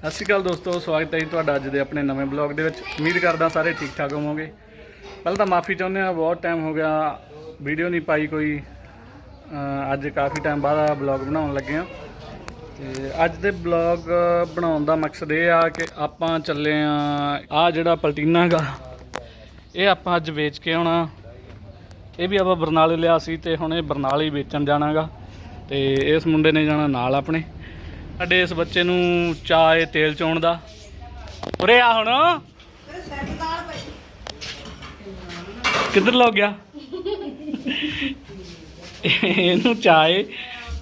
ਸਤਿ ਸ਼੍ਰੀ ਅਕਾਲ ਦੋਸਤੋ, ਸਵਾਗਤ ਹੈ ਜੀ ਤੁਹਾਡਾ ਅੱਜ ਦੇ ਆਪਣੇ ਨਵੇਂ ਬਲੌਗ ਦੇ ਵਿੱਚ। ਉਮੀਦ ਕਰਦਾ ਸਾਰੇ ਠੀਕ ਠਾਕ ਹੋਵੋਗੇ। ਪਹਿਲਾਂ ਤਾਂ ਮਾਫੀ ਚਾਹੁੰਦੇ ਆ ਬਹੁਤ ਟਾਈਮ ਹੋ ਗਿਆ ਵੀਡੀਓ ਨਹੀਂ ਪਾਈ ਕੋਈ। ਅੱਜ ਕਾਫੀ ਟਾਈਮ ਬਾਅਦ ਆ ਬਲੌਗ ਬਣਾਉਣ ਲੱਗੇ ਆ ਤੇ ਅੱਜ ਦੇ ਬਲੌਗ ਬਣਾਉਣ ਦਾ ਮਕਸਦ ਇਹ ਆ ਕਿ ਆਪਾਂ ਚੱਲੇ ਆ ਆ ਜਿਹੜਾ ਪਲਟੀਨਾ ਗਾ ਇਹ ਆਪਾਂ ਅੱਜ ਵੇਚ ਕੇ ਆਉਣਾ। ਇਹ ਵੀ ਆਪਾਂ ਬਰਨਾਲੇ ਲਿਆ ਸੀ ਤੇ ਹੁਣ ਇਹ ਬਰਨਾਲੇ ਹੀ ਵੇਚਣ ਜਾਣਾਗਾ ਤੇ ਇਸ ਮੁੰਡੇ ਨੇ ਜਾਣਾ ਨਾਲ ਆਪਣੇ। ਸਾਡੇ ਇਸ ਬੱਚੇ ਨੂੰ ਚਾਹ ਏ ਤੇਲ ਚੋਣ ਦਾ। ਉਰੇ ਆ ਹੁਣ। ਕਿੱਧਰ ਲੱਗ ਗਿਆ? ਇਹਨੂੰ ਚਾਹ ਏ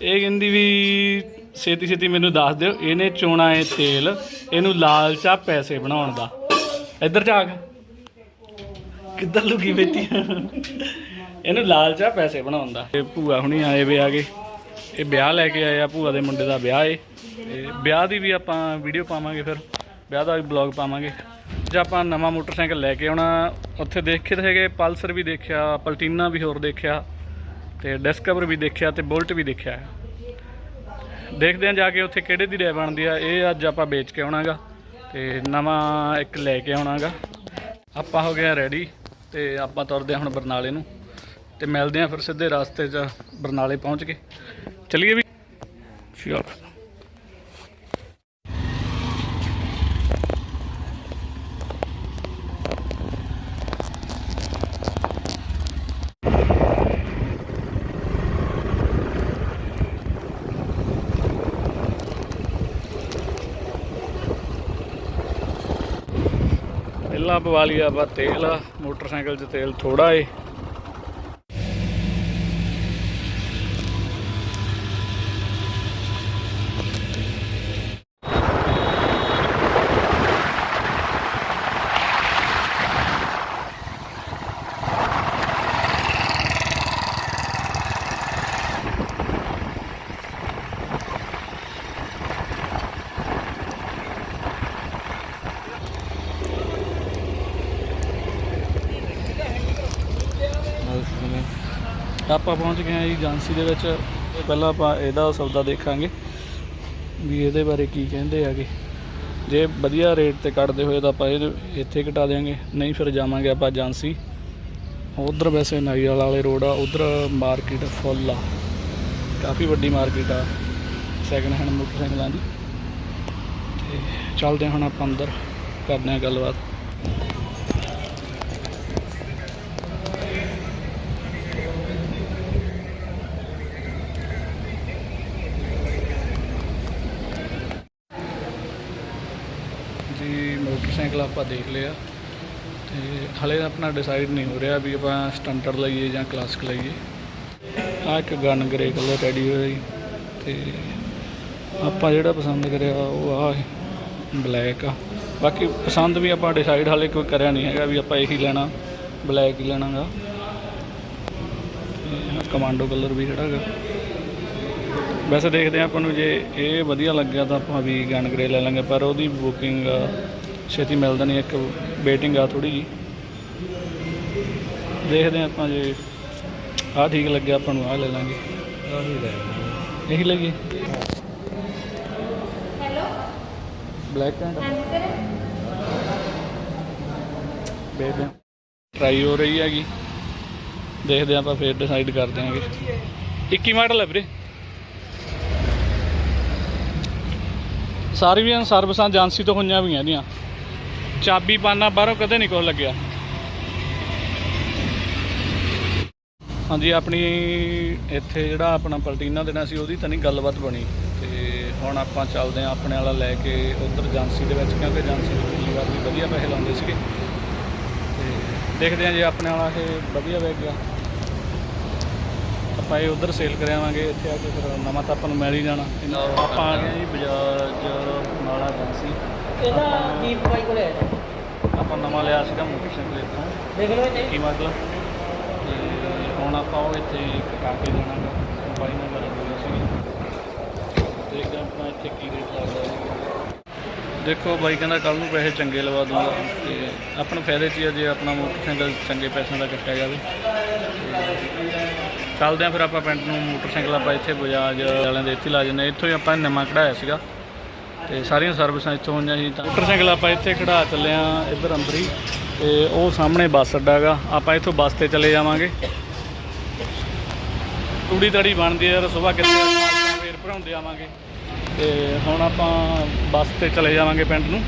ਇਹ ਕਹਿੰਦੀ ਵੀ ਛੇਤੀ ਛੇਤੀ ਮੈਨੂੰ ਦੱਸ ਦਿਓ, ਇਹਨੇ ਚੋਣਾ ਏ ਤੇਲ। ਇਹਨੂੰ ਲਾਲ ਚਾਹ ਪੈਸੇ ਬਣਾਉਣ ਦਾ। ਇੱਧਰ ਝਾਕ ਕਿੱਧਰ ਲੁਕੀ ਬੈਠੀ ਇਹਨੂੰ ਲਾਲ ਚਾਹ ਪੈਸੇ ਬਣਾਉਣ ਦਾ। ਇਹ ਭੂਆ ਹੁਣੀ ਆਏ ਵੇ ਆਗੇ ਇਹ ਵਿਆਹ ਲੈ ਕੇ ਆਏ ਆ, ਭੂਆ ਦੇ ਮੁੰਡੇ ਦਾ ਵਿਆਹ ਏ। ਤੇ ਵਿਆਹ ਦੀ ਵੀ ਆਪਾਂ ਵੀਡੀਓ ਪਾਵਾਂਗੇ ਫਿਰ। ਵਿਆਹ ਦਾ ਵੀ ਬਲੌਗ ਪਾਵਾਂਗੇ। ਜੇ ਆਪਾਂ ਨਵਾਂ ਮੋਟਰਸਾਈਕਲ ਲੈ ਕੇ ਆਉਣਾ, ਉੱਥੇ ਦੇਖੇ ਤਾਂ ਹੈਗੇ, ਪਲਸਰ ਵੀ ਦੇਖਿਆ, ਪਲਟੀਨਾ ਵੀ ਹੋਰ ਦੇਖਿਆ, ਤੇ ਡਿਸਕਵਰ ਵੀ ਦੇਖਿਆ, ਤੇ ਬੁਲਟ ਵੀ ਦੇਖਿਆ। ਦੇਖਦੇ ਹਾਂ ਜਾ ਕੇ ਉੱਥੇ ਕਿਹੜੇ ਦੀ ਰੈ ਬਣਦੀ ਆ। ਇਹ ਅੱਜ ਆਪਾਂ ਵੇਚ ਕੇ ਆਉਣਾਗਾ, ਤੇ ਨਵਾਂ ਇੱਕ ਲੈ ਕੇ ਆਉਣਾਗਾ। ਆਪਾਂ ਹੋ ਗਏ ਰੈਡੀ ਤੇ ਆਪਾਂ ਤੁਰਦੇ ਹਾਂ ਹੁਣ ਬਰਨਾਲੇ ਨੂੰ। ਤੇ ਮਿਲਦੇ ਹਾਂ ਫਿਰ ਸਿੱਧੇ ਰਸਤੇ 'ਚ ਬਰਨਾਲੇ ਪਹੁੰਚ ਕੇ। ਚਲਿਏ ਵੀ। ਚਲੋ ਪਹਿਲਾਂ ਪਵਾ ਲਿਆ ਆਪਾਂ ਤੇਲ ਮੋਟਰਸਾਈਕਲ 'ਚ ਤੇਲ ਥੋੜਾ ਏ। ਆਪਾਂ ਪਹੁੰਚ ਗਏ ਹਾਂ ਜੀ ਏਜੰਸੀ ਦੇ ਵਿੱਚ। ਪਹਿਲਾਂ ਆਪਾਂ ਇਹਦਾ ਸੌਦਾ ਦੇਖਾਂਗੇ ਵੀ ਇਹਦੇ ਬਾਰੇ ਕੀ ਕਹਿੰਦੇ ਹੈਗੇ। ਜੇ ਵਧੀਆ ਰੇਟ ਤੇ ਕੱਢਦੇ ਹੋਏ ਤਾਂ ਆਪਾਂ ਇਹ ਇੱਥੇ ਘਟਾ ਦੇਾਂਗੇ ਨਹੀਂ ਫਿਰ ਜਾਵਾਂਗੇ ਆਪਾਂ ਏਜੰਸੀ। ਉਧਰ ਵੈਸੇ ਨਾਈਵਾਲ ਵਾਲੇ ਰੋਡ ਆ, ਉਧਰ ਮਾਰਕੀਟ ਫੁੱਲ ਆ। ਕਾਫੀ ਵੱਡੀ ਮਾਰਕੀਟ ਆ ਸੈਕਿੰਡ ਹੈਂਡ ਮੋਟਰਸਾਈਕਲਾਂ ਦੀ। ਤੇ ਚੱਲਦੇ ਹਾਂ ਹੁਣ ਆਪਾਂ ਅੰਦਰ, ਕਰਦੇ ਹਾਂ ਗੱਲਬਾਤ। ਮੋਟਰਸਾਈਕਲ ਆਪਾਂ ਦੇਖ ਲਿਆ ਤੇ ਹਲੇ ਆਪਣਾ ਡਿਸਾਈਡ ਨਹੀਂ ਹੋ ਰਿਹਾ ਵੀ ਆਪਾਂ ਸਟੰਟਰ ਲਈਏ ਜਾਂ ਕਲਾਸਿਕ ਲਈਏ। ਆ ਇੱਕ ਗਨ ਗ੍ਰੇ ਕਲਰ ਰੈਡੀ ਹੋਇਆ ਜੀ ਤੇ ਆਪਾਂ ਜਿਹੜਾ ਪਸੰਦ ਕਰਿਆ ਉਹ ਆ ਬਲੈਕ ਆ। ਬਾਕੀ ਪਸੰਦ ਵੀ ਆਪਾਂ ਡਿਸਾਈਡ ਹਾਲੇ ਕੋਈ ਕਰਿਆ ਨਹੀਂ ਹੈਗਾ ਵੀ ਆਪਾਂ ਇਹੀ ਲੈਣਾ ਬਲੈਕ ਹੀ ਲੈਣਾਗਾ। ਕਮਾਂਡੋ ਕਲਰ ਵੀ ਜਿਹੜਾ ਹੈਗਾ। ਵੈਸੇ ਦੇਖਦੇ ਹਾਂ ਆਪਾਂ ਨੂੰ ਜੇ ਇਹ ਵਧੀਆ ਲੱਗਿਆ ਤਾਂ ਆਪਾਂ ਵੀ ਗਨ ਗ੍ਰੇ ਲੈ ਲਾਂਗੇ, ਪਰ ਉਹਦੀ ਬੁਕਿੰਗ ਛੇਤੀ ਮਿਲਦਾ ਨਹੀਂ ਇੱਕ ਵੇਟਿੰਗ ਆ ਥੋੜੀ ਜੀ ਦੇਖਦੇ ਹਾਂ ਆਪਾਂ ਜੇ ਆਹ ਠੀਕ ਲੱਗਿਆ ਆਪਾਂ ਨੂੰ ਆਹ ਲੈ ਲਾਂਗੇ। ਇਹੀ ਲਈਏ ਹੈਲੋ? ਬਲੈਕ ਐਂਡ ਸਰ ਹਾਂ। ਟਰਾਈ ਹੋ ਰਹੀ ਹੈਗੀ। ਦੇਖਦੇ ਹਾਂ ਆਪਾਂ ਫੇਰ ਡਿਸਾਈਡ ਕਰ ਦਿਆਂਗੇ 21 ਮਾਡਲ ਹੈ ਵੀਰੇ। ਸਾਰੀਆਂ ਸਰਵਿਸਾਂ ਏਜੰਸੀ ਤੋਂ ਹੋਈਆਂ ਵੀ ਦੀਆਂ ਚਾਬੀ ਪਾਨਾ ਬਾਹਰੋਂ ਕਦੇ ਨਹੀਂ ਕੋਲ ਲੱਗਿਆ। ਹਾਂਜੀ, ਆਪਣੀ ਇੱਥੇ ਜਿਹੜਾ ਆਪਣਾ ਪਲਟੀਨਾ ਦੇਣਾ ਸੀ, ਉਹਦੀ ਤਾਂ ਨਹੀਂ ਗੱਲਬਾਤ ਬਣੀ। ਤੇ ਹੁਣ ਆਪਾਂ ਚੱਲਦੇ ਹਾਂ ਆਪਣੇ ਵਾਲਾ ਲੈ ਕੇ ਉਧਰ ਏਜੰਸੀ ਦੇ ਵਿੱਚ, ਕਿਉਂਕਿ ਏਜੰਸੀ ਦੇ ਪਿਛਲੀ ਵਾਰ ਵੀ ਵਧੀਆ ਪੈਸੇ ਲਾਉਂਦੇ ਸੀਗੇ। ਤੇ ਦੇਖਦੇ ਹਾਂ ਜੇ ਆਪਣੇ ਵਾਲਾ ਇਹ ਵਧੀਆ ਵੇਚ ਗਿਆ। ਆਪਾਂ ਇਹ ਉਧਰ ਸੇਲ ਕਰਾਵਾਂਗੇ, ਇੱਥੇ ਆ ਕੇ ਫਿਰ ਨਵਾਂ ਤਾਂ ਆਪਾਂ ਨੂੰ ਮਿਲ ਹੀ ਜਾਣਾ। ਆਪਾਂ ਆ ਗਏ ਜੀ ਬਜਾਜ ਨਾਲਾ ਏਜੰਸੀ। ਇਹਦਾ ਦੀਪ ਭਾਈ ਕੋਲੇ ਹੈ ਆਪਾਂ ਨਵਾਂ ਲਿਆ ਸੀਗਾ ਮੋਟਰਸਾਈਕਲ ਇੱਥੋਂ। ਦੇਖ ਲਓ ਕੀ ਮਤਲਬ? ਤੇ ਹੁਣ ਆਪਾਂ ਉਹ ਇੱਥੇ ਕਟਾ ਕੇ ਜਾਣਾਗਾ ਬਾਈ ਨਾਲ ਗੱਲ ਹੋਈ ਸੀ ਦੇਖਦੇ ਹਾਂ ਆਪਣਾ ਇੱਥੇ ਕੀ ਰੇਟ ਲੱਗਦਾ ਹੈ ਦੇਖੋ ਬਾਈ ਕਹਿੰਦਾ ਕੱਲ ਨੂੰ ਪੈਸੇ ਚੰਗੇ ਲਵਾ ਦੂੰਗਾ। ਤੇ ਆਪਣਾ ਫਾਇਦੇ 'ਚ ਹੀ ਆ ਜੇ ਆਪਣਾ ਮੋਟਰਸਾਈਕਲ ਚੰਗੇ ਪੈਸਿਆਂ ਦਾ ਕੱਟਿਆ ਜਾਵੇ। ਤੇ ਚੱਲਦੇ ਆ ਫਿਰ ਆਪਾਂ ਪਿੰਡ ਨੂੰ ਮੋਟਰਸਾਈਕਲ ਆਪਾਂ ਇੱਥੇ ਬਜਾਜ ਵਾਲਿਆਂ ਦੇ ਇੱਥੇ ਲਾ ਜੰਨੇ ਇੱਥੋਂ ਹੀ ਆਪਾਂ ਨਵਾਂ ਕਢਾਇਆ ਸੀਗਾ। ਤੇ ਸਾਰੀਆਂ ਸਰਵਿਸਾਂ ਇੱਥੋਂ ਹੋਈਆਂ ਜੀ ਮੋਟਰਸਾਈਕਲ ਆਪਾਂ ਇੱਥੇ ਖੜਾ ਚੱਲੇ ਆ ਇੱਧਰ ਅੰਦਰ ਹੀ, ਤੇ ਉਹ ਸਾਹਮਣੇ ਬੱਸ ਅੱਡਾ ਹੈਗਾ। ਆਪਾਂ ਇੱਥੋਂ ਬੱਸ ਤੇ ਚਲੇ ਜਾਵਾਂਗੇ। ਤੂੜੀ ਤੜੀ ਬਣਦੀ ਹੈ ਯਾਰ ਸਵੇਰ ਕਿੱਥੇ ਆਪਾਂ ਫੇਰ ਭਰਾਉਂਦੇ ਆਵਾਂਗੇ। ਤੇ ਹੁਣ ਆਪਾਂ ਬੱਸ ਤੇ ਚਲੇ ਜਾਵਾਂਗੇ ਪਿੰਡ ਨੂੰ।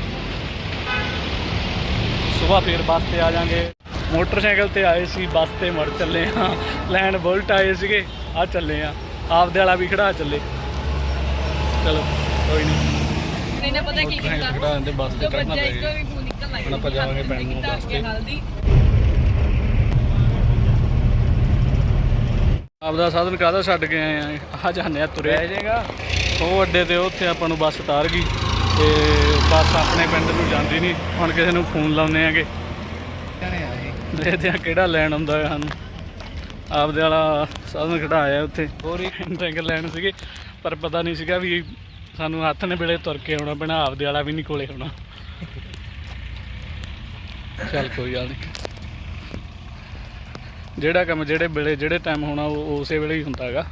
ਸਵੇਰ ਫੇਰ ਬੱਸ ਤੇ ਆ ਜਾਾਂਗੇ ਮੋਟਰਸਾਈਕਲ ਤੇ ਆਏ ਸੀ, ਬੱਸ ਤੇ ਮੁੜ ਚੱਲੇ ਆ ਲੈਂਡ ਬੁਲਟ ਆਏ ਸੀਗੇ, ਆ ਚੱਲੇ ਆ ਆਪਦੇ ਵਾਲਾ ਵੀ ਖੜਾ ਚੱਲੇ। ਚਲੋ, ਕੋਈ ਨਹੀਂ। ਨਹੀਂ ਨਾ ਪਤਾ ਕੀ ਕੀਤਾ? ਮੋਟਰਸਾਈਕਲ ਖੜਾ ਜਾਂਦੇ ਬੱਸ ਤੇ ਨਿਕਲ ਹੁਣ ਆਪਾਂ ਜਾਵਾਂਗੇ ਨੂੰ ਤੇ। ਹਲਦੀ ਆਪਦਾ ਸਾਧਨ ਕਾਹਦਾ ਛੱਡ ਕੇ ਆਏ ਆ? ਆ ਜਾਂਦੇ ਆ ਤੁਰੇ। ਜਾਏਗਾ। ਉਹ ਅੱਡੇ ਤੇ ਉੱਥੇ ਆਪਾਂ ਨੂੰ ਬੱਸ ਉਤਾਰ ਗਈ। ਤੇ ਬੱਸ ਆਪਣੇ ਪਿੰਡ ਨੂੰ ਜਾਂਦੀ ਨਹੀਂ। ਹੁਣ ਕਿਸੇ ਨੂੰ ਫੋਨ ਲਾਉਨੇ ਆਗੇ। ਦੇਖਦੇ ਆ ਕਿਹੜਾ ਲੈਣ ਆਉਂਦਾ ਹੈ ਸਾਨੂੰ। ਆਪਦੇ ਵਾਲਾ ਸਾਧਨ ਖੜਾਇਆ ਉੱਥੇ। ਹੋਰ ਹੀ ਸਾਈਕਲ ਲੈਣ ਸੀਗੇ। ਪਰ ਪਤਾ ਨਹੀਂ ਸੀਗਾ ਵੀ ਸਾਨੂੰ ਹੱਥ ਨੇ ਵੇਲੇ ਤੁਰ ਕੇ ਆਉਣਾ ਪੈਣਾ ਆਪਦੇ ਵਾਲਾ ਵੀ ਨਹੀਂ ਕੋਲੇ ਹੋਣਾ ਚੱਲ ਕੋਈ ਗੱਲ ਨਹੀਂ ਜਿਹੜਾ ਕੰਮ, ਜਿਹੜੇ ਵੇਲੇ, ਜਿਹੜੇ ਟਾਈਮ ਹੋਣਾ, ਉਹ ਉਸੇ ਵੇਲੇ ਹੀ ਹੁੰਦਾ ਹੈਗਾ।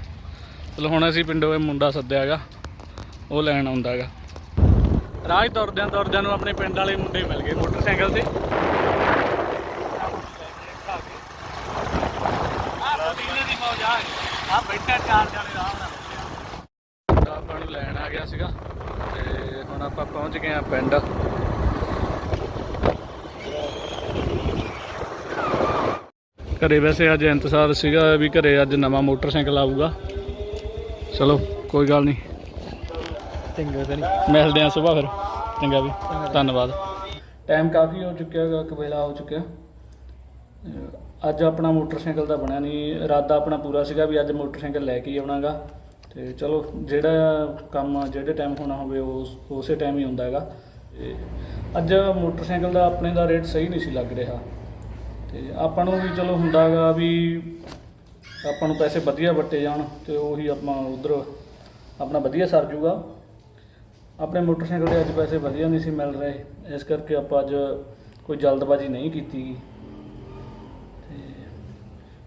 ਚਲੋ ਹੁਣ ਅਸੀਂ ਪਿੰਡੋਂ ਇਹ ਮੁੰਡਾ ਸੱਦਿਆ ਹੈਗਾ, ਉਹ ਲੈਣ ਆਉਂਦਾ ਹੈਗਾ। ਰਾਜ ਤੁਰਦਿਆਂ ਤੁਰਦਿਆਂ ਨੂੰ ਆਪਣੇ ਪਿੰਡ ਵਾਲੇ ਮੁੰਡੇ ਮਿਲ ਗਏ ਮੋਟਰਸਾਈਕਲ ਤੇ। ਆ। ਬੈਠਾ ਚਾਰ ਜਣੇ ਆਰਾਮ ਨਾਲ। ਨੂੰ ਲੈਣ ਆ ਗਿਆ ਸੀਗਾ ਤੇ ਹੁਣ ਆਪਾਂ ਪਹੁੰਚ ਗਏ ਆ ਪਿੰਡ। ਘਰੇ ਵੈਸੇ ਅੱਜ ਇੰਤਜ਼ਾਰ ਸੀਗਾ ਵੀ ਘਰੇ ਅੱਜ ਨਵਾਂ ਮੋਟਰਸਾਈਕਲ ਆਊਗਾ। ਚਲੋ ਕੋਈ ਗੱਲ ਨਹੀਂ। ਚੰਗਾ ਤਾਂ ਨਹੀਂ। ਮਿਲਦੇ ਆ ਸਵੇਰ ਫਿਰ। ਚੰਗਾ ਵੀ। ਧੰਨਵਾਦ। ਟਾਈਮ ਕਾਫੀ ਹੋ ਚੁੱਕਿਆ ਹੈਗਾ ਕਵੇਲਾ ਹੋ ਚੁੱਕਿਆ। ਅੱਜ ਆਪਣਾ ਮੋਟਰਸਾਈਕਲ ਦਾ ਬਣਿਆ ਨਹੀਂ। ਇਰਾਦਾ ਆਪਣਾ ਪੂਰਾ ਸੀਗਾ ਵੀ ਅੱਜ ਮੋਟਰਸਾਈਕਲ ਲੈ ਕੇ ਹੀ ਆਉਣਾਗਾ। ਤੇ ਚਲੋ ਜਿਹੜਾ ਕੰਮ ਜਿਹੜੇ ਟਾਈਮ ਹੋਣਾ ਹੋਵੇ ਉਸ, ਉਸੇ ਟਾਈਮ ਹੀ ਹੁੰਦਾ ਹੈਗਾ। ਤੇ ਅੱਜ ਮੋਟਰਸਾਈਕਲ ਦਾ ਆਪਣੇ ਦਾ ਰੇਟ ਸਹੀ ਨਹੀਂ ਸੀ ਲੱਗ ਰਿਹਾ। ਤੇ ਆਪਾਂ ਨੂੰ ਵੀ ਚਲੋ ਹੁੰਦਾਗਾ ਵੀ ਆਪਾਂ ਨੂੰ ਪੈਸੇ ਵਧੀਆ ਵੱਟੇ ਜਾਣ ਤੇ ਉਹੀ ਆਪਾਂ ਉਧਰ ਆਪਣਾ ਵਧੀਆ ਸਰ ਜੂਗਾ। ਆਪਣੇ ਮੋਟਰਸਾਈਕਲ ਦੇ ਅੱਜ ਪੈਸੇ ਵਧੀਆ ਨਹੀਂ ਸੀ ਮਿਲ ਰਹੇ। ਇਸ ਕਰਕੇ ਆਪਾਂ ਅੱਜ ਕੋਈ ਜਲਦਬਾਜ਼ੀ ਨਹੀਂ ਕੀਤੀ। ਗੀ ਤੇ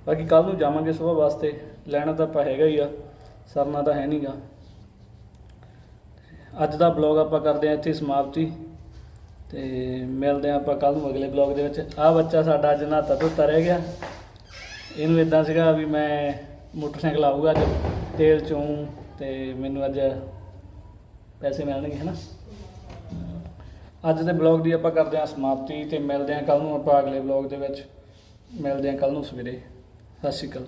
ਬਾਕੀ ਕੱਲ ਨੂੰ ਜਾਵਾਂਗੇ ਸਵੇਰ ਵਾਸਤੇ। ਲੈਣਾ ਤਾਂ ਆਪਾਂ ਹੈਗਾ ਹੀ ਆ। ਸਰਨਾ ਤਾਂ ਹੈ ਨਹੀਂਗਾ। ਅੱਜ ਦਾ ਬਲੌਗ ਆਪਾਂ ਕਰਦੇ ਹਾਂ ਇੱਥੇ ਸਮਾਪਤੀ। ਤੇ ਮਿਲਦੇ ਹਾਂ ਆਪਾਂ ਕੱਲ ਨੂੰ ਅਗਲੇ ਬਲੌਗ ਦੇ ਵਿੱਚ। ਆਹ ਬੱਚਾ ਸਾਡਾ ਅੱਜ ਨਾਤਾ ਧੋਤਾ ਰਹਿ ਗਿਆ। ਇਹਨੂੰ ਇਦਾਂ ਸੀਗਾ ਵੀ ਮੈਂ ਮੋਟਰਸਾਈਕਲ ਆਊਗਾ ਅੱਜ ਤੇਲ ਚੋਂ ਤੇ ਮੈਨੂੰ ਅੱਜ ਪੈਸੇ ਮਿਲਣਗੇ, ਹਨਾ? ਅੱਜ ਦੇ ਬਲੌਗ ਦੀ ਆਪਾਂ ਕਰਦੇ ਹਾਂ ਸਮਾਪਤੀ ਤੇ ਮਿਲਦੇ ਹਾਂ ਕੱਲ ਨੂੰ ਆਪਾਂ ਅਗਲੇ ਬਲੌਗ ਦੇ ਵਿੱਚ। ਮਿਲਦੇ ਹਾਂ ਕੱਲ ਨੂੰ ਸਵੇਰੇ। ਸਤਿ ਸ਼੍ਰੀ ਅਕਾਲ